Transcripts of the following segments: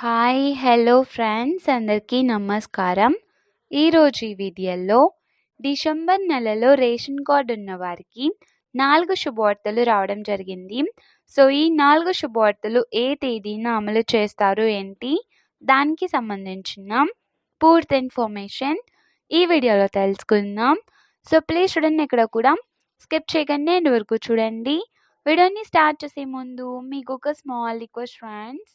Hi hello friends అందరికీ నమస్కారం. ఈరోజు ఈ వీడియోలో డిసెంబర్ నెలలో రేషన్ కార్డు ఉన్న వారికి నాలుగు శుభవార్తలు రావడం జరిగింది. సో ఈ నాలుగు శుభవార్తలు ఏ తేదీన అమలు చేస్తారు ఏంటి? దానికి సంబంధించిన పూర్తి ఇన్ఫర్మేషన్ ఈ వీడియోలో తెలుసుకుందాం. సో ప్లీజ్ చూడండి ఇక్కడ కూడా స్కిప్ చేయకండి అండ్ వరకు చూడండి. వీడియోని స్టార్ట్ చేసే ముందు మీకు ఒక స్మాల్ రిక్వెస్ట్ ఫ్రెండ్స్.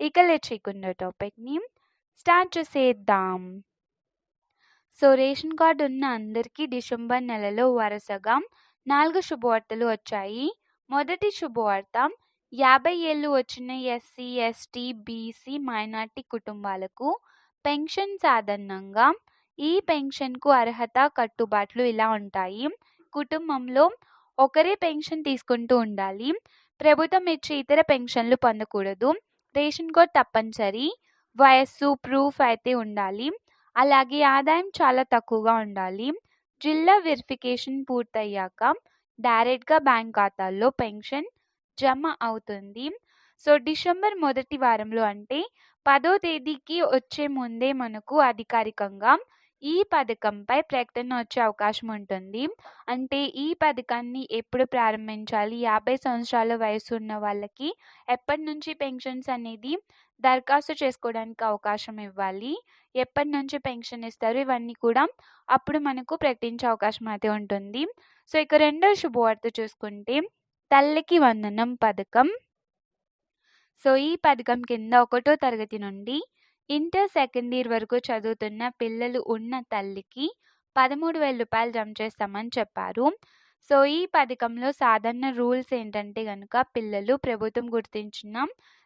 ఇక చేయకుండా టాపిక్ని స్టార్ట్ చేసేద్దాం. సో రేషన్ కార్డు ఉన్న అందరికీ డిసెంబర్ నెలలో వరుసగా నాలుగు శుభవార్తలు వచ్చాయి. మొదటి శుభవార్త యాభై ఏళ్ళు వచ్చిన ఎస్సీ ఎస్టీ బీసీ మైనార్టీ కుటుంబాలకు పెన్షన్ సాధారణంగా ఈ పెన్షన్కు అర్హత కట్టుబాట్లు ఇలా ఉంటాయి. కుటుంబంలో ఒకరే పెన్షన్ తీసుకుంటూ ఉండాలి. ప్రభుత్వం ఇచ్చే ఇతర పెన్షన్లు పొందకూడదు. రేషన్ కార్డ్ తప్పనిసరి. వయస్సు ప్రూఫ్ అయితే ఉండాలి. అలాగే ఆదాయం చాలా తక్కువగా ఉండాలి. జిల్లా వెరిఫికేషన్ పూర్తయ్యాక డైరెక్ట్గా బ్యాంక్ ఖాతాల్లో పెన్షన్ జమ అవుతుంది. సో డిసెంబర్ మొదటి వారంలో అంటే పదో తేదీకి వచ్చే ముందే మనకు అధికారికంగా ఈ పథకంపై ప్రకటన వచ్చే అవకాశం ఉంటుంది. అంటే ఈ పథకాన్ని ఎప్పుడు ప్రారంభించాలి? యాభై సంవత్సరాల వయసు ఉన్న వాళ్ళకి ఎప్పటి నుంచి పెన్షన్స్ అనేది దరఖాస్తు చేసుకోవడానికి అవకాశం ఇవ్వాలి? ఎప్పటి నుంచి పెన్షన్ ఇస్తారు? ఇవన్నీ కూడా అప్పుడు మనకు ప్రకటించే అవకాశం అయితే ఉంటుంది. సో ఇక రెండో శుభవార్త చూసుకుంటే తల్లికి వందనం పథకం. సో ఈ పథకం కింద ఒకటో తరగతి నుండి ఇంటర్ సెకండ్ ఇయర్ వరకు చదువుతున్న పిల్లలు ఉన్న తల్లికి పదమూడు వేల రూపాయలు జమ చేస్తామని చెప్పారు. సో ఈ పథకంలో సాధారణ రూల్స్ ఏంటంటే కనుక పిల్లలు ప్రభుత్వం గుర్తించిన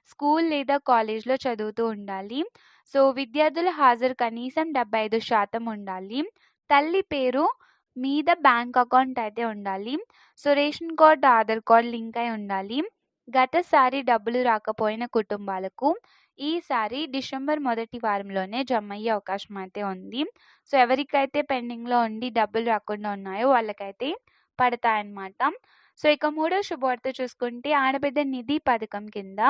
స్కూల్ లేదా కాలేజ్లో చదువుతూ ఉండాలి. సో విద్యార్థుల హాజరు కనీసం డెబ్బై ఐదు శాతం ఉండాలి. తల్లి పేరు మీద బ్యాంక్ అకౌంట్ అయితే ఉండాలి. So ration card Aadhaar card link అయి ఉండాలి. గతసారి డబ్బులు రాకపోయిన కుటుంబాలకు ఈసారి డిసెంబర్ మొదటి వారంలోనే జమ అయ్యే అవకాశం అయితే ఉంది. సో ఎవరికైతే పెండింగ్లో ఉండి డబ్బులు రాకుండా ఉన్నాయో వాళ్ళకైతే పడతాయన్నమాట. సో ఇక మూడో శుభవార్త చూసుకుంటే ఆడబిడ్డ నిధి పథకం కింద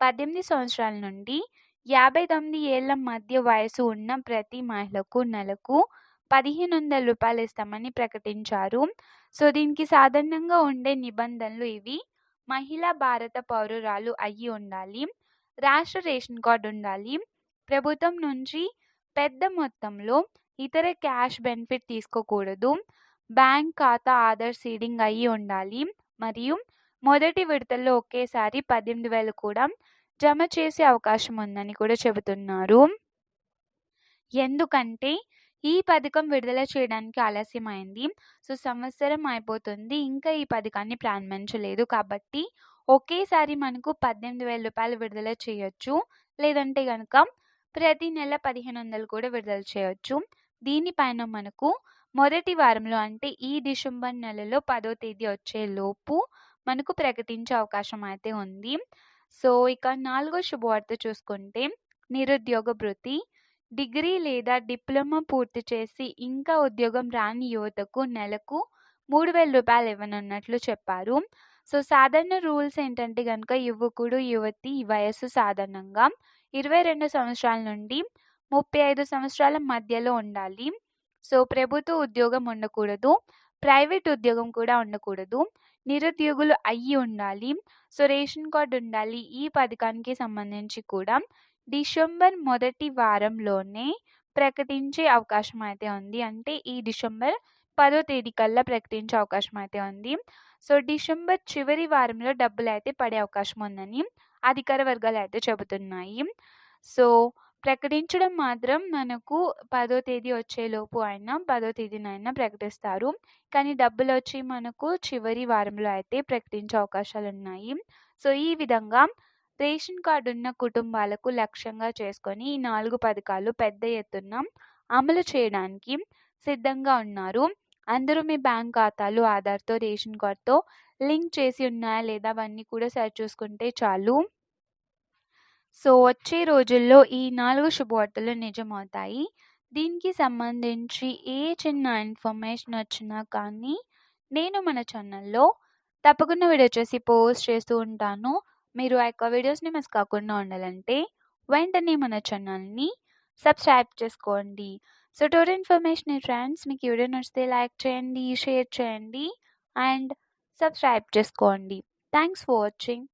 పద్దెనిమిది సంవత్సరాల నుండి యాభై తొమ్మిది ఏళ్ళ మధ్య వయసు ఉన్న ప్రతి మహిళకు నెలకు పదిహేను వందల రూపాయలు ఇస్తామని ప్రకటించారు. సో దీనికి సాధారణంగా ఉండే నిబంధనలు ఇవి. మహిళా భారత పౌరురాలు అయ్యి ఉండాలి. రాష్ట్ర రేషన్ కార్డు ఉండాలి. ప్రభుత్వం నుంచి పెద్ద మొత్తంలో ఇతర క్యాష్ బెనిఫిట్ తీసుకోకూడదు. బ్యాంక్ ఖాతా ఆధార్ సీడింగ్ అయ్యి ఉండాలి. మరియు మొదటి విడతల్లో ఒకేసారి పద్దెనిమిది వేలు కూడా జమ చేసే అవకాశం ఉందని కూడా చెబుతున్నారు. ఎందుకంటే ఈ పథకం విడుదల చేయడానికి ఆలస్యమైంది. సో సంవత్సరం అయిపోతుంది. ఇంకా ఈ పథకాన్ని ప్రారంభించలేదు కాబట్టి ఒకేసారి మనకు పద్దెనిమిది వేల రూపాయలు విడుదల చేయొచ్చు. లేదంటే కనుక ప్రతి నెల పదిహేను వందలు కూడా విడుదల చేయొచ్చు. దీనిపైన మనకు మొదటి వారంలో అంటే ఈ డిసెంబర్ నెలలో పదో తేదీ వచ్చే లోపు మనకు ప్రకటించే అవకాశం అయితే ఉంది. సో ఇక నాలుగో శుభవార్త చూసుకుంటే నిరుద్యోగ భృతి. డిగ్రీ లేదా డిప్లొమా పూర్తి చేసి ఇంకా ఉద్యోగం రాని యువతకు నెలకు మూడు వేల రూపాయలు ఇవ్వనున్నట్లు చెప్పారు. సో సాధారణ రూల్స్ ఏంటంటే కనుక యువకుడు యువతి వయస్సు సాధారణంగా ఇరవై రెండు సంవత్సరాల నుండి ముప్పై ఐదు సంవత్సరాల మధ్యలో ఉండాలి. సో ప్రభుత్వ ఉద్యోగం ఉండకూడదు. ప్రైవేట్ ఉద్యోగం కూడా ఉండకూడదు. నిరుద్యోగులు అయ్యి ఉండాలి. సో రేషన్ కార్డు ఉండాలి. ఈ పథకానికి సంబంధించి కూడా డిసెంబర్ మొదటి వారంలోనే ప్రకటించే అవకాశం అయితే ఉంది. అంటే ఈ డిసెంబర్ పదో తేదీ కల్లా ప్రకటించే అవకాశం అయితే ఉంది. సో డిసెంబర్ చివరి వారంలో డబ్బులు అయితే పడే అవకాశం ఉందని అధికార వర్గాలు అయితే చెబుతున్నాయి. సో ప్రకటించడం మాత్రం మనకు పదో తేదీ వచ్చేలోపు అయినా పదో తేదీనైనా ప్రకటిస్తారు. కానీ డబ్బులు వచ్చి మనకు చివరి వారంలో అయితే ప్రకటించే అవకాశాలు ఉన్నాయి సో ఈ విధంగా రేషన్ కార్డు ఉన్న కుటుంబాలకు లక్ష్యంగా చేసుకొని ఈ నాలుగు పథకాలు పెద్ద ఎత్తున అమలు చేయడానికి సిద్ధంగా ఉన్నారు. అందరూ మీ బ్యాంక్ ఖాతాలు ఆధార్తో రేషన్ కార్డ్తో లింక్ చేసి ఉన్నాయా లేదా అవన్నీ కూడా సరి చూసుకుంటే చాలు. సో వచ్చే రోజుల్లో ఈ నాలుగు శుభవార్తలు నిజమవుతాయి. దీనికి సంబంధించి ఏ చిన్న ఇన్ఫర్మేషన్ వచ్చినా కానీ నేను మన ఛానల్లో తప్పకుండా వీడియో చేసి పోస్ట్ చేస్తూ ఉంటాను. మీరు ఆ యొక్క వీడియోస్ని మిస్ కాకుండా ఉండాలంటే వెంటనే మన ఛానల్ని సబ్స్క్రైబ్ చేసుకోండి. సో టోర్ ఇన్ఫర్మేషన్ ఫ్రెండ్స్ మీకు వీడియో నచ్చితే లైక్ చేయండి షేర్ చేయండి అండ్ సబ్స్క్రైబ్ చేసుకోండి. Thanks for watching.